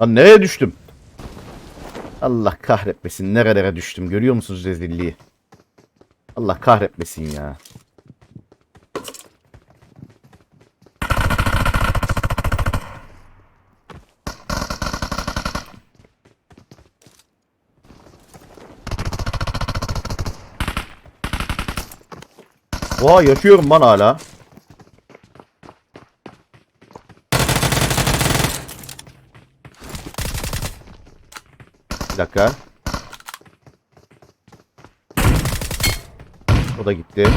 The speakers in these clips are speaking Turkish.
Lan nereye düştüm? Allah kahretmesin. Nerelere düştüm. Görüyor musunuz rezilliği? Allah kahretmesin ya. Oha yaşıyorum lan hala. Bir dakika. O da gitti.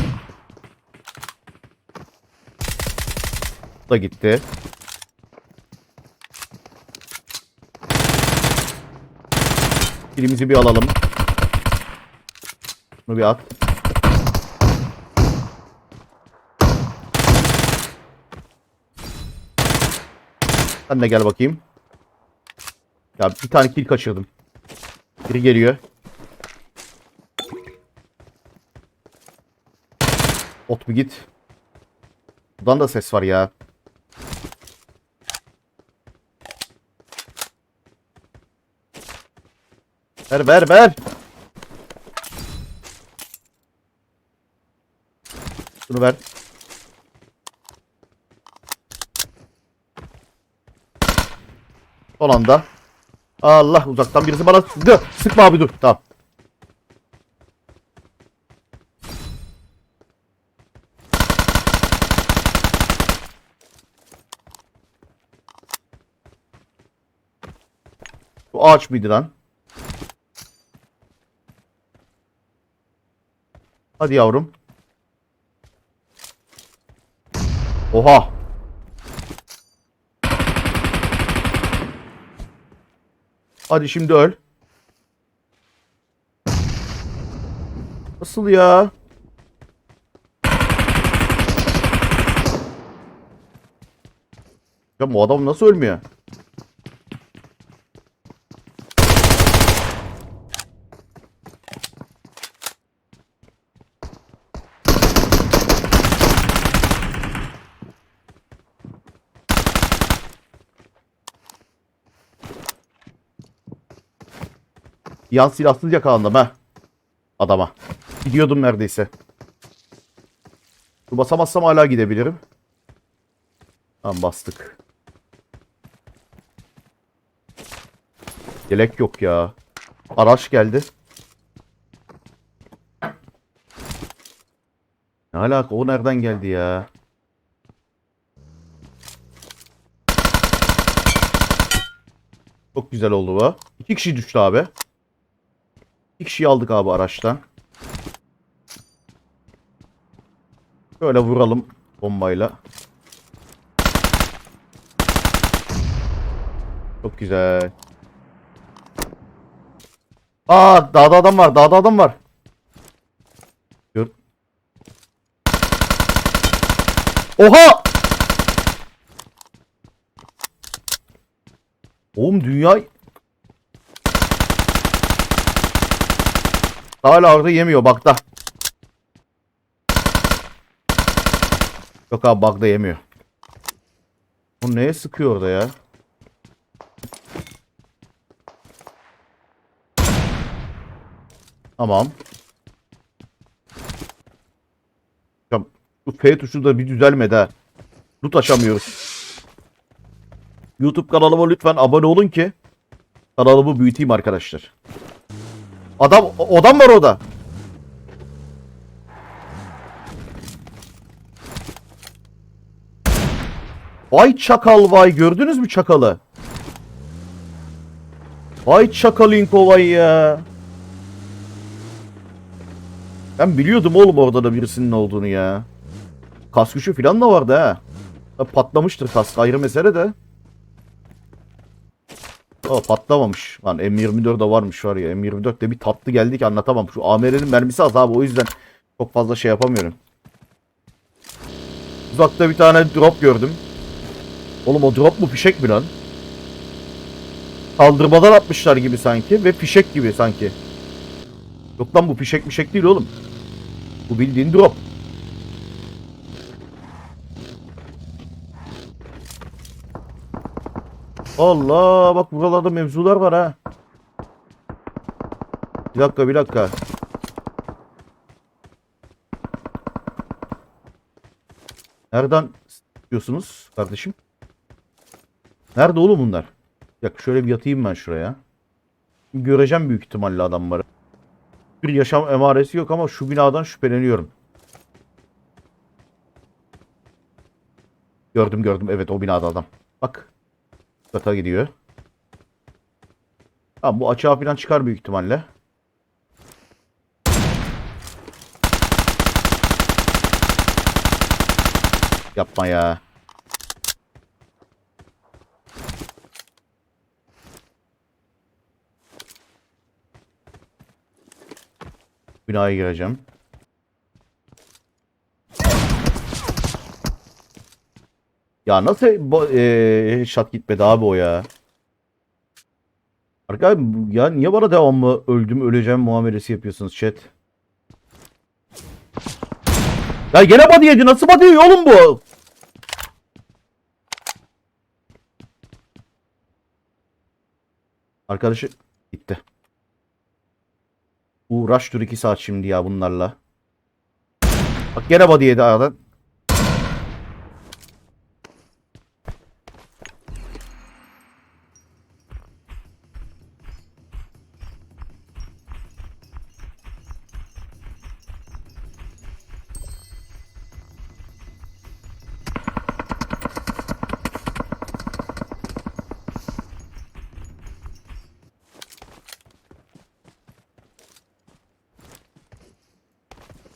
O da gitti. Kilimizi bir alalım. Bunu bir at. Sen de gel bakayım. Ya bir tane kill kaçırdım. Biri geliyor. Ot bir git. Buradan da ses var ya. Ver ver ver. Bunu ver. Son anda. Allah uzaktan birisi bana sıktı. Sıkma abi dur. Tamam. Bu ağaç mıydı lan? Hadi yavrum. Oha. Hadi şimdi öl. Nasıl ya? Ya bu adam nasıl ölmüyor? Yan silahsız yakalandım ha. Adama. Gidiyordum neredeyse. Bu basamazsam hala gidebilirim. Tamam bastık. Yelek yok ya. Araç geldi. Ne alaka o nereden geldi ya? Çok güzel oldu bu. İki kişi düştü abi. İki kişiyi aldık abi araçtan. Şöyle vuralım bombayla. Çok güzel. Aa dağda adam var. Dağda adam var. Gör. Oha! Oğlum dünya Hala orada yemiyor bakta. Yok abi bakta yemiyor. Bu neye sıkıyor orada ya? Tamam. Ya, Bu F tuşu da bir düzelmedi ha. Loot açamıyoruz. YouTube kanalıma lütfen abone olun ki kanalımı büyüteyim arkadaşlar. Adam o- adam var orada. Vay çakal vay gördünüz mü çakalı? Vay çakalinko vay ya. Ben biliyordum oğlum orada da birisinin olduğunu ya. Kask gücü falan da vardı. Ha, Patlamıştır kask ayrı mesele de. Aa, patlamamış. Lan M24 de varmış var ya. M24 de bir tatlı geldi ki anlatamam. Şu AMR'nin mermisi az abi o yüzden çok fazla şey yapamıyorum. Uzakta bir tane drop gördüm. Oğlum o drop mu fişek mi lan? Kaldırmadan atmışlar gibi sanki ve fişek gibi sanki. Yok lan bu fişek fişek değil oğlum. Bu bildiğin drop. Allah bak buralarda mevzular var ha. Bir dakika bir dakika. Nereden diyorsunuz kardeşim? Nerede oğlum bunlar? Ya şöyle bir yatayım ben şuraya. Göreceğim büyük ihtimalle adamları. Bir yaşam emaresi yok ama şu binadan şüpheleniyorum. Gördüm gördüm. Evet o binada adam. Bak. Kata gidiyor. Tamam bu açığa falan çıkar büyük ihtimalle. Yapma ya. Binaya gireceğim. Ya nasıl bo- eee shot gitmedi abi o ya. Arkadaşlar ya niye bana devamlı öldüm öleceğim muamelesi yapıyorsunuz chat? Ya gene body yedi nasıl body yiyor oğlum bu? Arkadaşı gitti. Uğraştır 2 saat şimdi ya bunlarla. Bak gene body yedi aradan.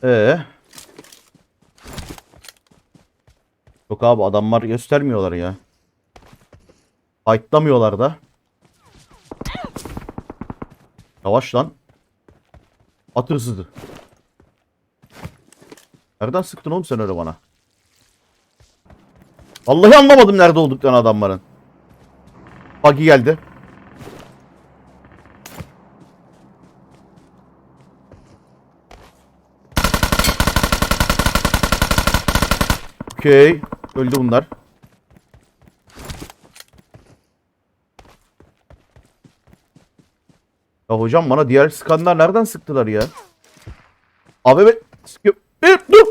Ee. Yok abi adamlar göstermiyorlar ya. Fightlamıyorlar da. Yavaş lan. At hırsızı. Nereden sıktın oğlum sen öyle bana? Vallahi anlamadım nerede olduklarını adamların. Buggy geldi. Okey. Öldü bunlar. Ya hocam bana diğer skanlar nereden sıktılar ya? Ben... Sıkıyor. Bir, dur!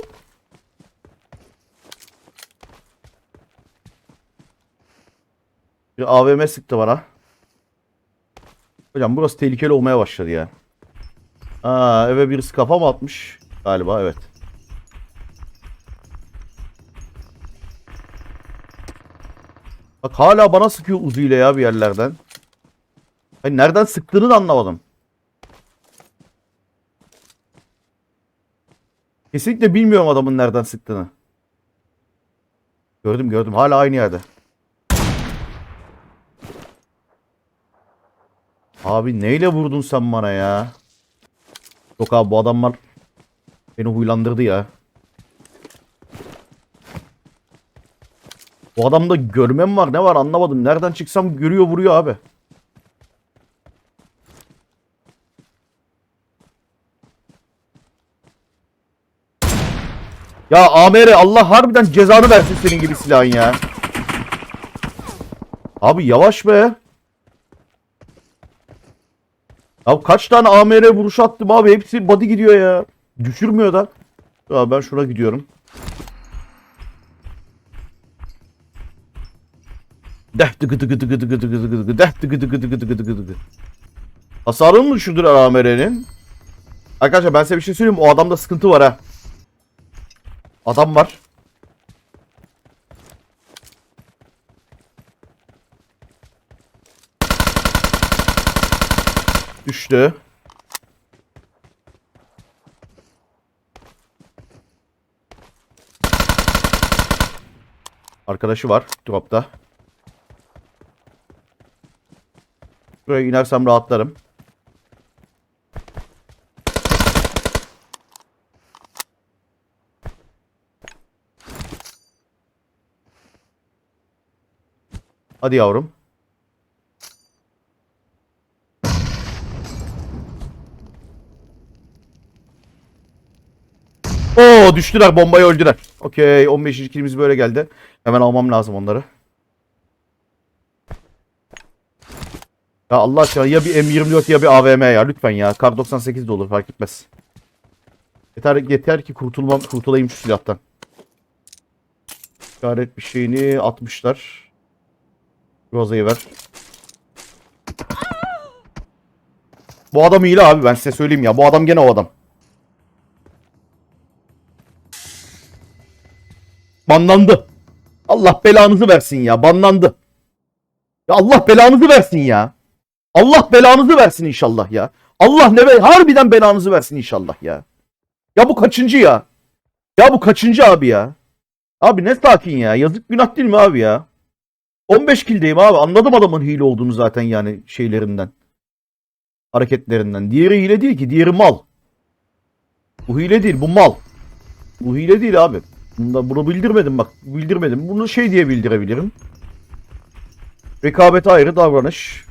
Bir AVM sıktı bana. Hocam burası tehlikeli olmaya başladı ya. Aa eve birisi kafa mı atmış? Galiba evet. Bak hala bana sıkıyor uzuyla ya bir yerlerden. Ben nereden sıktığını da anlamadım. Kesinlikle bilmiyorum adamın nereden sıktığını. Gördüm gördüm hala aynı yerde. Abi neyle vurdun sen bana ya? Yok abi bu adamlar beni huylandırdı ya. Bu adamda görme mi var ne var anlamadım. Nereden çıksam görüyor vuruyor abi. Ya AMR Allah harbiden cezanı versin senin gibi silahın ya. Abi yavaş be. Ya kaç tane AMR vuruş attım abi hepsi body gidiyor ya. Düşürmüyor da. Ya ben şuna gidiyorum. Deh tıkı tıkı tıkı tıkı tıkı tıkı tıkı deh tıkı. Hasarını mı düşürdüler AMR'nin? Arkadaşlar ben size bir şey söyleyeyim? O adamda sıkıntı var ha. Adam var. Düştü. Arkadaşı var dropta. Buraya inersem rahatlarım. Hadi yavrum. Oo düştüler bombayı öldüler. Okey 15. kilimiz böyle geldi. Hemen almam lazım onları. Ya Allah aşkına ya bir M24 ya bir AVM ya lütfen ya. Kar 98 de olur fark etmez. Yeter, yeter ki kurtulmam, kurtulayım şu silahtan. İşaret bir şeyini atmışlar. Rozayı ver. Bu adam iyi abi ben size söyleyeyim ya. Bu adam gene o adam. Banlandı. Allah belanızı versin ya. Banlandı. Ya Allah belanızı versin ya. Allah belanızı versin inşallah ya. Allah ne be harbiden belanızı versin inşallah ya. Ya bu kaçıncı ya? Ya bu kaçıncı abi ya? Abi ne sakin ya. Yazık günah değil mi abi ya? 15 kildeyim abi. Anladım adamın hile olduğunu zaten yani şeylerinden. Hareketlerinden. Diğeri hile değil ki. Diğeri mal. Bu hile değil. Bu mal. Bu hile değil abi. Bunda, bunu bildirmedim bak. Bildirmedim. Bunu şey diye bildirebilirim. Rekabet ayrı davranış.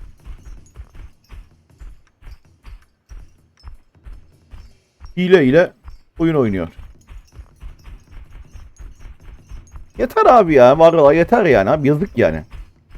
Hile ile oyun oynuyor. Yeter abi ya. Vallahi yeter yani abi. Yazık yani.